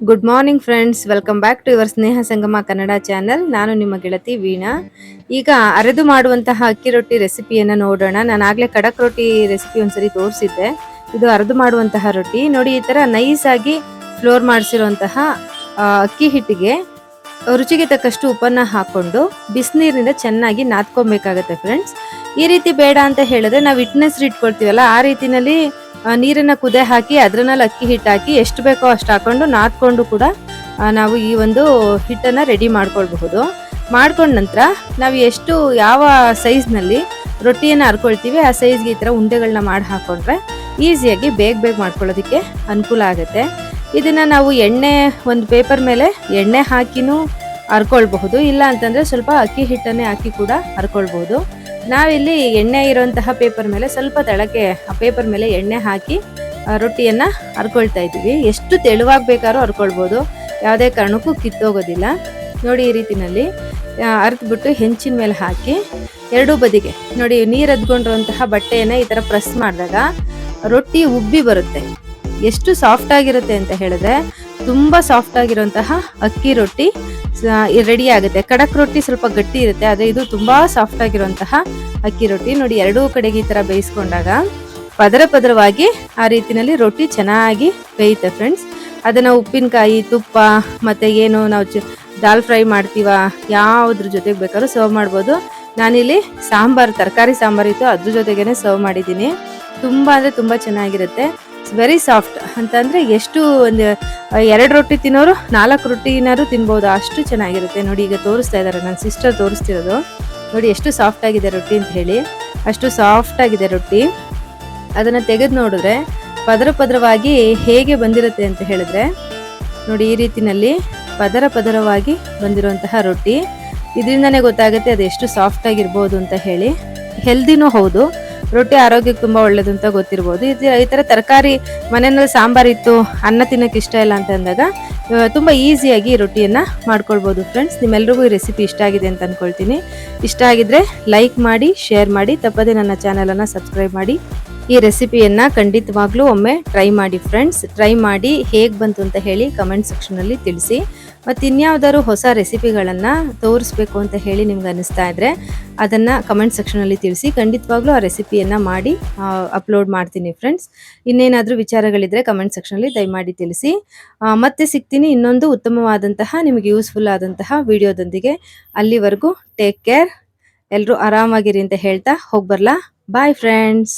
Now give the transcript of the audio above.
Good morning friends welcome back to your Sneha Sangama Kannada channel ನಾನು ನಿಮ್ಮ ಗೆಳತಿ ವೀಣಾ. ಈಗ ಅರೆದು ಮಾಡುವಂತಹ ಅಕ್ಕಿ ರೊಟ್ಟಿ ರೆಸಿಪಿಯನ್ನು ನೋಡೋಣ. ನಾನು ಆಗಲೇ ಕಡಕ್ ರೊಟ್ಟಿ ರೆಸಿಪಿ ಒಂದ್ಸರಿ ತೋರಿಸಿದ್ದೆ. ಇದು ಅರೆದು ಮಾಡುವಂತಹ ರೊಟ್ಟಿ. ನೋಡಿ ಈ ಥರ ನೈಸ್ ಆಗಿ ಫ್ಲೋರ್ ಮಾಡಿಸಿರುವಂತಹ ಅಕ್ಕಿ ಹಿಟ್ಟಿಗೆ ರುಚಿಗೆ ತಕ್ಕಷ್ಟು ಉಪ್ಪನ್ನ ಹಾಕೊಂಡು ಬಿಸಿನೀರಿನಿಂದ ಚೆನ್ನಾಗಿ ನಾದ್ಕೊಬೇಕಾಗತ್ತೆ ಫ್ರೆಂಡ್ಸ್ ಈ ರೀತಿ ಬೇಡ ಅಂತ ಹೇಳಿದ್ರೆ ನಾವು ಹಿಟ್ಟಿನ ಇಟ್ಕೊಳ್ತೀವಲ್ಲ ಆ ರೀತಿನಲ್ಲಿ ಆ, ನೀರನ್ನ ಕುದೆ ಹಾಕಿ ಅದ್ರಲ್ಲಿ ಅಕ್ಕಿ ಹಿಟ್ಟು ಹಾಕಿ, ಎಷ್ಟು ಬೇಕೋ ಅಷ್ಟು ಹಾಕೊಂಡು ನಾದ್ಕೊಂಡು ಕೂಡ ನಾವು ಈ ಒಂದು ಹಿಟ್ಟನ್ನು ರೆಡಿ ಮಾಡ್ಕೊಳ್ಬಹುದು. ಮಾಡ್ಕೊಂಡ ನಂತರ ನಾವು ಎಷ್ಟು, ಯಾವ ಸೈಜ್ನಲ್ಲಿ ರೊಟ್ಟಿಯನ್ನು ಹರ್ಕೊಳ್ತೀವಿ, ಆ ಸೈಜ್ಗೆ ಈ ಥರ ಉಂಡೆಗಳನ್ನ ಮಾಡಿ ಹಾಕೊಂಡ್ರೆ ಈಸಿಯಾಗಿ ಬೇಗ ಬೇಗ ಮಾಡ್ಕೊಳ್ಳೋದಕ್ಕೆ ಅನುಕೂಲ ಆಗುತ್ತೆ. ಇದನ್ನು ನಾವು ಎಣ್ಣೆ, ಒಂದು ಪೇಪರ್ ಮೇಲೆ ಎಣ್ಣೆ ಹಾಕಿನೂ ಹರ್ಕೊಳ್ಬಹುದು ಇಲ್ಲ ಅಂತಂದ್ರೆ ಸ್ವಲ್ಪ ಅಕ್ಕಿ ಹಿಟ್ಟನ್ನೇ ಹಾಕಿ ಕೂಡ ಹರ್ಕೊಳ್ಬಹುದು ನಾವಿಲ್ಲಿ ಎಣ್ಣೆ ಇರುವಂತಹ ಪೇಪರ್ ಮೇಲೆ ಸ್ವಲ್ಪ ತೆಳಕ್ಕೆ ಆ ಪೇಪರ್ ಮೇಲೆ ಎಣ್ಣೆ ಹಾಕಿ ರೊಟ್ಟಿಯನ್ನ ಹರ್ಕೊಳ್ತಾ ಇದ್ದೀವಿ. ಎಷ್ಟು ತೆಳುವಾಗಿ ಬೇಕಾದ್ರೂ ಹರ್ಕೊಳ್ಬೋದು ಯಾವುದೇ ಕಾರಣಕ್ಕೂ ಕಿತ್ತೋಗೋದಿಲ್ಲ. ನೋಡಿ ಈ ರೀತಿನಲ್ಲಿ ಅರ್ದ್ಬಿಟ್ಟು ಹೆಂಚಿನ ಮೇಲೆ ಹಾಕಿ, ಎರಡೂ ಬದಿಗೆ, ನೋಡಿ ನೀರು ಅದ್ಕೊಂಡಿರುವಂತಹ ಬಟ್ಟೆಯನ್ನ ಈ ತರ ಪ್ರೆಸ್ ಮಾಡಿದಾಗ ರೊಟ್ಟಿ ಉಬ್ಬಿ ಬರುತ್ತೆ. ಎಷ್ಟು ಸಾಫ್ಟ್ ಆಗಿರುತ್ತೆ ಅಂತ ಹೇಳಿದ್ರೆ ತುಂಬಾ ಸಾಫ್ಟ್ ಆಗಿರುವಂತಹ ಅಕ್ಕಿ ರೊಟ್ಟಿ ರೆಡಿ ಆಗುತ್ತೆ. ಕಡಕ್ ರೊಟ್ಟಿ ಸ್ವಲ್ಪ ಗಟ್ಟಿ ಇರುತ್ತೆ, ಆದ್ರೆ ಇದು ತುಂಬಾ ಸಾಫ್ಟ್ ಆಗಿರುವಂತಹ ಅಕ್ಕಿ ರೊಟ್ಟಿ. ನೋಡಿ, ಎರಡೂ ಕಡೆಗೆ ಈ ತರ ಬೇಯಿಸ್ಕೊಂಡಾಗ ಪದರ ಪದರವಾಗಿ ಆ ರೀತಿನಲ್ಲಿ ರೊಟ್ಟಿ ಚೆನ್ನಾಗಿ ಬೇಯುತ್ತೆ ಫ್ರೆಂಡ್ಸ್ ಅದನ್ನ ಉಪ್ಪಿನಕಾಯಿ, ತುಪ್ಪ, ಮತ್ತೆ ಏನು ನಾವು ದಾಲ್ ಫ್ರೈ ಮಾಡ್ತೀವ, ಯಾವುದ್ರ ಜೊತೆಗೆ ಬೇಕಾದ್ರೂ ಸರ್ವ್ ಮಾಡ್ಬೋದು. ನಾನಿಲ್ಲಿ ಸಾಂಬಾರ್, ತರಕಾರಿ ಸಾಂಬಾರ್ ಇತ್ತು, ಅದ್ರ ಜೊತೆಗೇನೆ ಸರ್ವ್ ಮಾಡಿದ್ದೀನಿ. ತುಂಬಾ ಅಂದರೆ ತುಂಬಾ ಚೆನ್ನಾಗಿರುತ್ತೆ. ವೆರಿ ಸಾಫ್ಟ್ ಅಂತಂದರೆ ಎಷ್ಟು ಒಂದು ಎರಡು ರೊಟ್ಟಿ ತಿನ್ನೋರು ನಾಲ್ಕು ರೊಟ್ಟಿನಾರು ತಿನ್ಬೋದು. ಅಷ್ಟು ಚೆನ್ನಾಗಿರುತ್ತೆ. ನೋಡಿ, ಈಗ ತೋರಿಸ್ತಾ ಇದ್ದಾರೆ. ನನ್ನ ಸಿಸ್ಟರ್ ತೋರಿಸ್ತಿರೋದು. ನೋಡಿ, ಎಷ್ಟು ಸಾಫ್ಟ್ ಆಗಿದೆ ರೊಟ್ಟಿ ಅಂತ ಹೇಳಿ. ಅಷ್ಟು ಸಾಫ್ಟ್ ಆಗಿದೆ ರೊಟ್ಟಿ. ಅದನ್ನು ತೆಗೆದು ನೋಡಿದ್ರೆ ಪದರ ಪದರವಾಗಿ ಹೇಗೆ ಬಂದಿರುತ್ತೆ ಅಂತ ಹೇಳಿದ್ರೆ, ನೋಡಿ, ಈ ರೀತಿಯಲ್ಲಿ ಪದರ ಪದರವಾಗಿ ಬಂದಿರುವಂತಹ ರೊಟ್ಟಿ. ಇದರಿಂದನೇ ಗೊತ್ತಾಗುತ್ತೆ ಅದು ಎಷ್ಟು ಸಾಫ್ಟ್ ಆಗಿರ್ಬೋದು ಅಂತ ಹೇಳಿ. ಹೆಲ್ದಿನೂ ಹೌದು. ರೊಟ್ಟಿ ಆರೋಗ್ಯಕ್ಕೆ ತುಂಬಾ ಒಳ್ಳೇದು ಅಂತ ಗೊತ್ತಿರ್ಬೋದು. ಇದು ಈ ತರ ತರಕಾರಿ ಮನೆಯಲ್ಲಿ ಸಾಂಬಾರ್ ಇತ್ತು, ಅನ್ನ ತಿನ್ನಕ್ಕೆ ಇಷ್ಟ ಇಲ್ಲ ಅಂತ ಅಂದಾಗ ತುಂಬ ಈಸಿಯಾಗಿ ರೊಟ್ಟಿಯನ್ನ ಮಾಡ್ಕೊಳ್ಬೋದು ಫ್ರೆಂಡ್ಸ್ ನಿಮ್ಮೆಲ್ಲರಿಗೂ ಈ ರೆಸಿಪಿ ಇಷ್ಟ ಆಗಿದೆ ಅಂತ ಅನ್ಕೊಳ್ತೀನಿ. ಇಷ್ಟ ಆಗಿದ್ರೆ ಲೈಕ್ ಮಾಡಿ ಶೇರ್ ಮಾಡಿ, ತಪ್ಪದೆ ನನ್ನ ಚಾನಲನ್ನು ಸಬ್ಸ್ಕ್ರೈಬ್ ಮಾಡಿ. ಈ ರೆಸಿಪಿಯನ್ನ ಖಂಡಿತವಾಗ್ಲೂ ಒಮ್ಮೆ ಟ್ರೈ ಮಾಡಿ ಫ್ರೆಂಡ್ಸ್ ಟ್ರೈ ಮಾಡಿ ಹೇಗೆ ಬಂತು ಅಂತ ಹೇಳಿ ಕಮೆಂಟ್ ಸೆಕ್ಷನ್ ಅಲ್ಲಿ ತಿಳಿಸಿ. ಮತ್ತೆ ಇನ್ಯಾವ್ದಾದ್ರು ಹೊಸ ರೆಸಿಪಿಗಳನ್ನ ತೋರಿಸ್ಬೇಕು ಅಂತ ಹೇಳಿ ನಿಮ್ಗೆ ಅನಿಸ್ತಾ ಇದ್ರೆ ಅದನ್ನ ಕಮೆಂಟ್ ಸೆಕ್ಷನಲ್ಲಿ ತಿಳಿಸಿ, ಖಂಡಿತವಾಗ್ಲೂ ಆ ರೆಸಿಪಿಯನ್ನು ಮಾಡಿ ಅಪ್ಲೋಡ್ ಮಾಡ್ತೀನಿ ಫ್ರೆಂಡ್ಸ್ ಇನ್ನೇನಾದರೂ ವಿಚಾರಗಳಿದ್ದರೆ ಕಮೆಂಟ್ ಸೆಕ್ಷನಲ್ಲಿ ದಯಮಾಡಿ ತಿಳಿಸಿ. ಮತ್ತೆ ಸಿಗ್ತೀನಿ ಇನ್ನೊಂದು ಉತ್ತಮವಾದಂತಹ, ನಿಮಗೆ ಯೂಸ್ಫುಲ್ ಆದಂತಹ ವಿಡಿಯೋದೊಂದಿಗೆ. ಅಲ್ಲಿವರೆಗೂ ಟೇಕ್ ಕೇರ್ ಎಲ್ಲರೂ ಆರಾಮಾಗಿರಿ ಅಂತ ಹೇಳ್ತಾ ಹೋಗ್ಬರ್ಲಾ. Bye friends